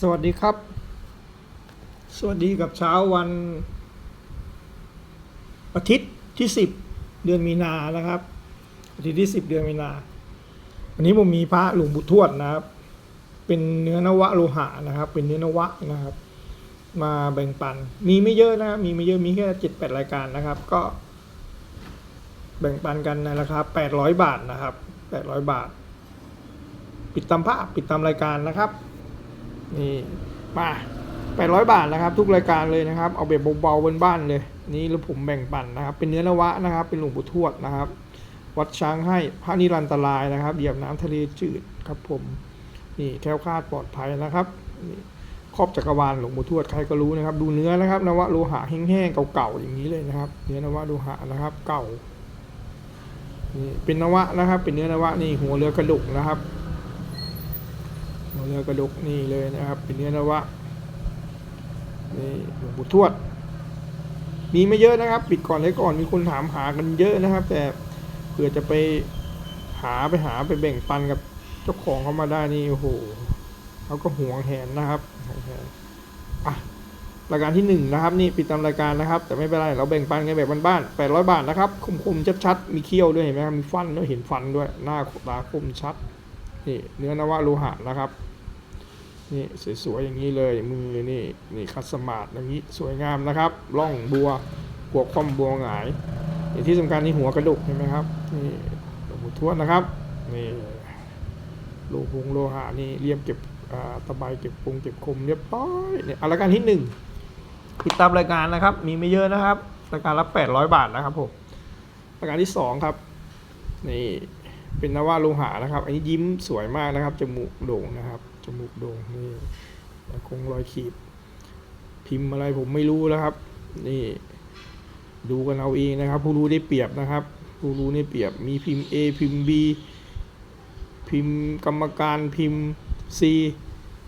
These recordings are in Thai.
สวัสดีครับ สวัสดีกับเช้าวันอาทิตย์ที่สิบเดือนมีนานะครับ อาทิตย์ที่สิบเดือนมีนา วันนี้ผมมีพระหลวงปู่ทวดนะครับ เป็นเนื้อนวะโลหะนะครับ เป็นเนื้อนวะนะครับ มาแบ่งปัน มีไม่เยอะนะครับมีไม่เยอะมีแค่เจ็ดแปดรายการนะครับ ก็ แบ่งปันกันในราคาแปดร้อยบาทนะครับแปดร้อยบาท ปิดตามภาพปิดตามรายการนะครับ นี่มา800 บาทนะครับ ทุกรายการเลยนะครับ เอาแบบเบาๆบนบ้านเลย นี่แล้วผมแบ่งปันนะครับ เป็นเนื้อนวะนะครับ เป็นหลวงปู่ทวดนะครับ วัดช้างให้พระนิรันตรายนะครับเหยียบน้ำทะเลจืดครับผมนี่แคล้วคลาดปลอดภัยนะครับครอบจักรวาลหลวงปู่ทวดใครก็รู้นะครับ ดูเนื้อนะครับนวะโลหะแห้งๆเก่าๆอย่างนี้เลยนะครับ เนื้อนวะโลหะนะครับ เก่านี่เป็นนวะนะครับ เป็นเนื้อนวะนี่หัวเรือกระดูกนะครับ หัวเรือกระดกนี่เลยนะครับ เป็นเนื้อนวะนี่หลวงปู่ทวด มีไม่เยอะนะครับ ปิดก่อนเลยก่อนมีคนถามหากันเยอะนะครับ แต่เผื่อจะไปหาไปหาไปแบ่งปันกับเจ้าของเขามาได้นี่โอ้โหเขาก็ห่วงแหนนะครับหวงแหนอะรายการที่หนึ่งนะครับนี่ปิดตามรายการนะครับ แต่ไม่เป็นไรเราแบ่งปันกันแบบบ้านๆแปดร้อยบาทนะครับคมๆชัดๆมีเขี้ยวด้วยเห็นไหมครับมีฟันด้วยเห็นฟันด้วยหน้าตาคมชัดนี่เนื้อนวะโลหะนะครับ นี่สวยๆอย่างนี้เลยมือนี่นี่คัดสมาร์ทอย่างนี้สวยงามนะครับร่องบัวหัวคว่ำบัวหงายนี่ที่สำคัญนี่หัวกระดูกเห็นไหมครับนี่หลวงปู่ทวดนะครับนี่โลหงโลหะนี่เรียบเก็บตะไบเก็บปุงเก็บคมเรียบร้อยเนี่ยอารายการที่หนึ่งติดตามรายการนะครับ มีไม่เยอะนะครับรายการละแปดร้อยบาทนะครับผมรายการที่สองครับนี่ เป็นนวาโลหะนะครับ อันนี้ยิ้มสวยมากนะครับ จมูกโด่งนะครับ จมูกโด่งนี่คงรอยขีด พิมพ์อะไรผมไม่รู้แล้วครับ นี่ ดูกันเอาเองนะครับ ผู้รู้ได้เปรียบนะครับ ผู้รู้ได้เปรียบ มีพิมพ์ A พิมพ์ B พิมพ์กรรมการพิมพ์ C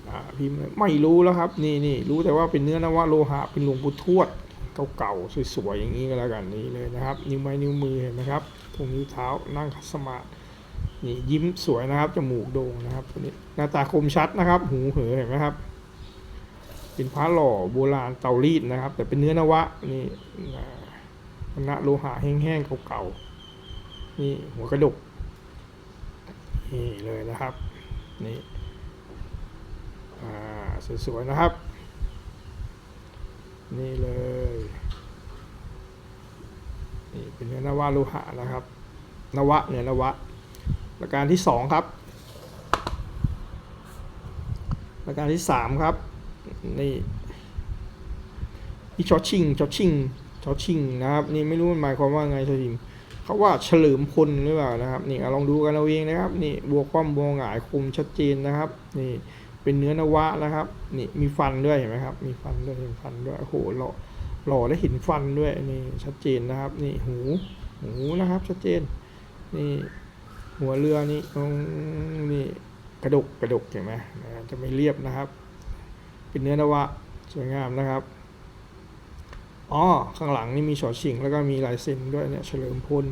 อ่าพิมพ์ไม่รู้แล้วครับ นี่นี่รู้แต่ว่าเป็นเนื้อนวะโลหะ เป็นหลวงปู่ทวดเก่าๆสวยๆอย่างนี้ก็แล้วกันนี่เลยนะครับ นิ้วไม้นิ้วมือเห็นไหมครับพวงนิ้วเท้านั่งคัสมาธิ นี่ยิ้มสวยนะครับจมูกโด่งนะครับตัวนี้หน้าตาคมชัดนะครับ หูเหอเห็นไหมครับ เป็นพระหล่อโบราณเตารีดนะครับ แต่เป็นเนื้อนวะนี่นะโลหะแห้งๆเก่าๆนี่หัวกระดกนี่เลยนะครับนี่อ่าสวยๆนะครับ นี่เลยนี่เป็นเนื้อนวะโลหะนะครับ นวะเนื้อนวะ ประการที่สองครับประการที่สามครับ นี่นี่ชอชิงชอชิงชอชิงนะครับ นี่ไม่รู้มันหมายความว่าไงชอชิงเขาว่าเฉลิมพลหรือเปล่านะครับ นี่ลองดูกันเอาเองนะครับ นี่บวกความบวกหงายคมชัดเจนนะครับ นี่เป็นเนื้อนวะนะครับ นี่มีฟันด้วยเห็นไหมครับ มีฟันด้วยเห็นฟันด้วยโอ้โหหล่อหล่อและห็นฟันด้วยนี่ชัดเจนนะครับ นี่หูหูนะครับ ชัดเจนนี่ หัวเรือนี่ตรงนี่กระดกกระดกเห็นไหมจะไม่เรียบนะครับ เป็นเนื้อนวะสวยงามนะครับอ๋อข้างหลังนี่มีฉอชิงแล้วก็มีลายเซ็นด้วยเนี่ยเฉลิมพล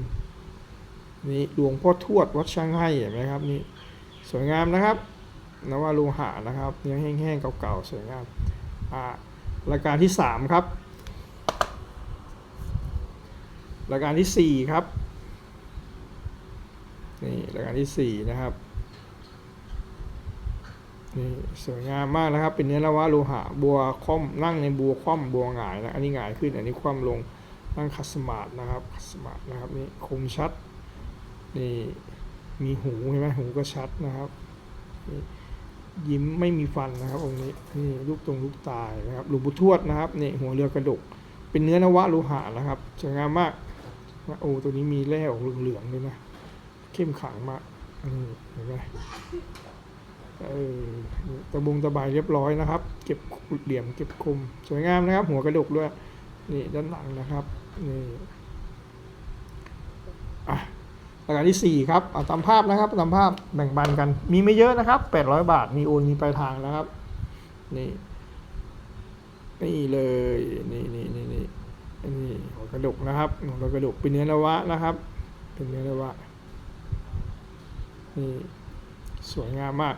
นี่หลวงพ่อทวดวัดช่างให้เห็นไหมครับนี่สวยงามนะครับนวะโลหะนะครับเนื้อแห้งๆเก่าๆสวยงามอ่ารายการที่สามครับ รายการที่สี่ครับ นี่รายการที่สี่นะครับนี่สวยงามมากนะครับ เป็นเนื้อนวะโลหะบัวคว่ำนั่งในบัวคว่ำบัวหงายนะอันนี้หงายขึ้น อันนี้คว่ำลงนั่งคัสมาดนะครับคัสมาดนะครับนี่คมชัดนี่มีหูเห็นไหมหูก็ชัดนะครับยิ้มไม่มีฟันนะครับองค์นี้นี่ลูกตรงลูกตายนะครับหลวงปู่ทวดนะครับนี่หัวเรือกระดก เป็นเนื้อนวะโลหะนะครับสวยงามมากโอ้ตัวนี้มีแร่ออกเหลืองๆด้วยนะ เข้มขังมากเห็นไหมเออตะบงตะบายเรียบร้อยนะครับ เก็บเหลี่ยมเก็บคมสวยงามนะครับ หัวกระดกด้วย นี่ด้านหลังนะครับนี่อะรายการที่สี่ครับเอาตามภาพนะครับตามภาพแบ่งปันกัน มีไม่เยอะนะครับแปดร้อยบาท มีโอน มีปลายทางนะครับ นี่ นี่เลย นี่นี่นี่นี่นี่หัวกระดกนะครับหัวกระดกเป็นเนื้อนวะนะครับ เป็นเนื้อนวะ นี่สวยงามมาก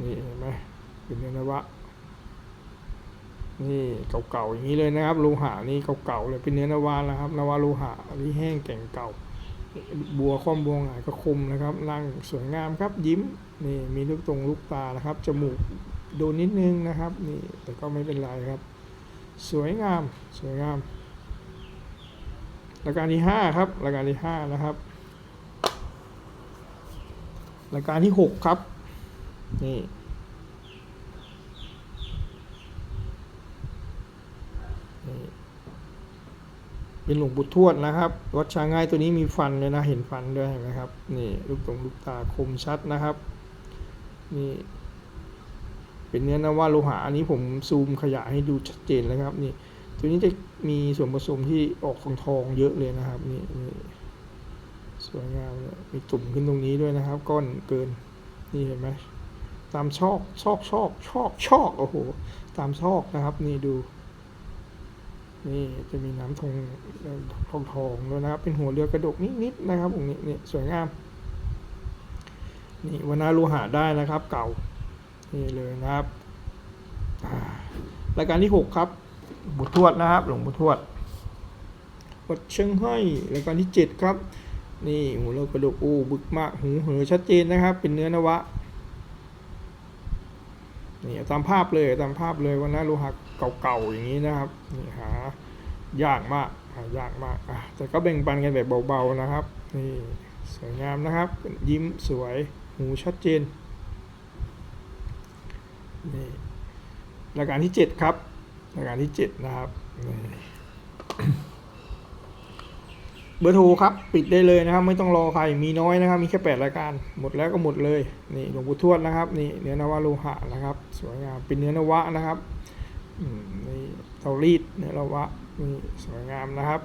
นี่เห็นไหมเป็นเนื้อนวะ นี่เก่าๆอย่างนี้เลยนะครับโลหะนี่เก่าๆเลยเป็นเนื้อนวานะครับนวาโลหะอันนี้แห้งแก่งเก่า บัวข้อมบัวหงายก็คมนะครับร่างสวยงามครับยิ้มนี่มีลูกตรงลูกตานะครับจมูกโดนนิดนึงนะครับนี่แต่ก็ไม่เป็นไรครับ สวยงามสวยงามรายการที่ห้าครับรายการที่ห้านะครับ รายการที่หกครับนี่นี่เป็นหลวงปู่ทวดนะครับ วัดช้างง่ายตัวนี้มีฟันเลยนะ เห็นฟันด้วยเห็นไหมครับ นี่ลูกตรงลูกตาคมชัดนะครับ นี่เป็นเนื้อนว่าโลหะอันนี้ผมซูมขยายให้ดูชัดเจนเลยครับ นี่ ตัวนี้จะมีส่วนผสมที่ออกของทองเยอะเลยนะครับ นี่นี่ สวยงามเลยมีตุ่มขึ้นตรงนี้ด้วยนะครับ ก้อนเกิน นี่เห็นไหมตามชอกชอกชอกชอกชอกโอ้โห ตามชอกนะครับ นี่ดู นี่จะมีน้ำทองทองทองด้วยนะครับ เป็นหัวเรือกระดกนิดๆนะครับตรงนี้นี่สวยงาม นี่วนาโลหะได้นะครับ เก่า นี่เลยนะครับรายการที่หกครับบุตรทวดนะครับ หลวงบุตรทวดวัดเชียงให้รายการที่เจ็ดครับ นี่หัวเรือกระดูกโอ้บึกมากหูเหอชัดเจนนะครับ เป็นเนื้อนวะนี่ตามภาพเลยตามภาพเลยวันนั้นโลหะเก่าๆอย่างนี้นะครับนี่หายากมากหายากมากอะแต่ก็แบ่งปันกันแบบเบาๆนะครับนี่สวยงามนะครับ ยิ้มสวยหูชัดเจนนี่รายการที่ 7 ครับรายการที่ 7 นะครับนี่ เบอร์โทรครับ ปิดได้เลยนะครับ ไม่ต้องรอใครมีน้อยนะครับ มีแค่แปดรายการหมดแล้วก็หมดเลยนี่หลวงปู่ทวดนะครับนี่เนื้อนวะโลหะนะครับ สวยงามเป็นเนื้อนวะนะครับนี่เตารีดเนื้อนวะนี่สวยงามนะครับ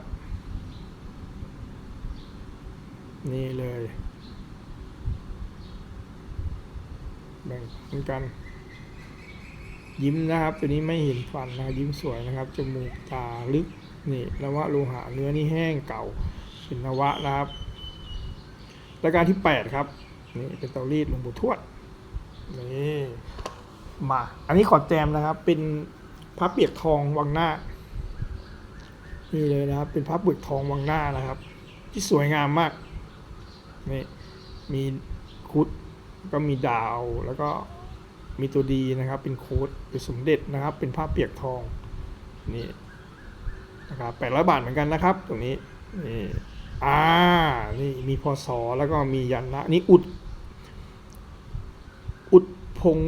นี่เลย แบ่งเป็นกัน ยิ้มนะครับ ตัวนี้ไม่เห็นฟันนะครับยิ้มสวยนะครับจมูกตาลึกนี่นวะโลหะเนื้อนี่แห้งเก่า เป็นนวะนะครับรายการที่ 8 ครับนี่เป็นเตารีดหลวงปู่ทวดนี่มา อันนี้ขอแจมนะครับ เป็นพระเปียกทองวังหน้านี่เลยนะครับ เป็นพระเปียกทองวังหน้านะครับ ที่สวยงามมากนี่มีคุดก็มีดาวแล้วก็มีตัวดีนะครับ เป็นโค้ดเป็นสมเด็จนะครับ เป็นผ้าเปียกทองนี่นะครับแปดร้อยบาทเหมือนกันนะครับ ตรงนี้นี่ อ่า นี่มีพศแล้วก็มียันนะนี่อุด อุดผง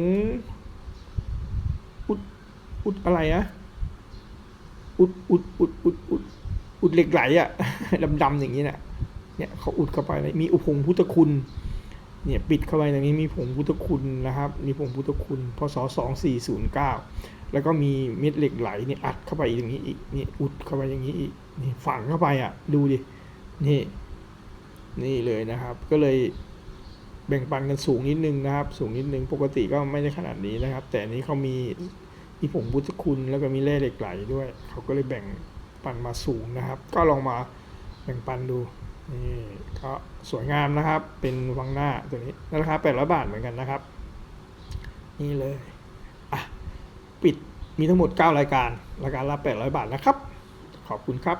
อุด อุดอะไรนะ อุด อุด อุด อุด อุด อุดเหล็กไหลอะดำๆอย่างนี้นะเนี่ยเขาอุดเข้าไปเลยมีอุพงพุทธคุณ เนี่ยปิดเข้าไปตรงนี้มีผงพุทธคุณนะครับ มีผงพุทธคุณพศสองสี่ศูนย์เก้าแล้วก็มีเม็ดเหล็กไหลเนี่ยอัดเข้าไปอย่างนี้อีกนี่อุดเข้าไปอย่างนี้อีกนี่ฝังเข้าไปอะ ดูดิ นี่ นี่เลยนะครับ ก็เลยแบ่งปันกันสูงนิดนึงนะครับ สูงนิดนึง ปกติก็ไม่ได้ขนาดนี้นะครับ แต่นี้เขามีมีผงพุทธคุณแล้วก็มีแร่เหล็กไหลด้วย เขาก็เลยแบ่งปันมาสูงนะครับ ก็ลองมาแบ่งปันดูนี่ก็สวยงามนะครับ เป็นวังหน้าตัวนี้ราคา800บาทเหมือนกันนะครับ นี่เลยอะปิดมีทั้งหมด 9 รายการ รายการละ800 บาทนะครับ ขอบคุณครับ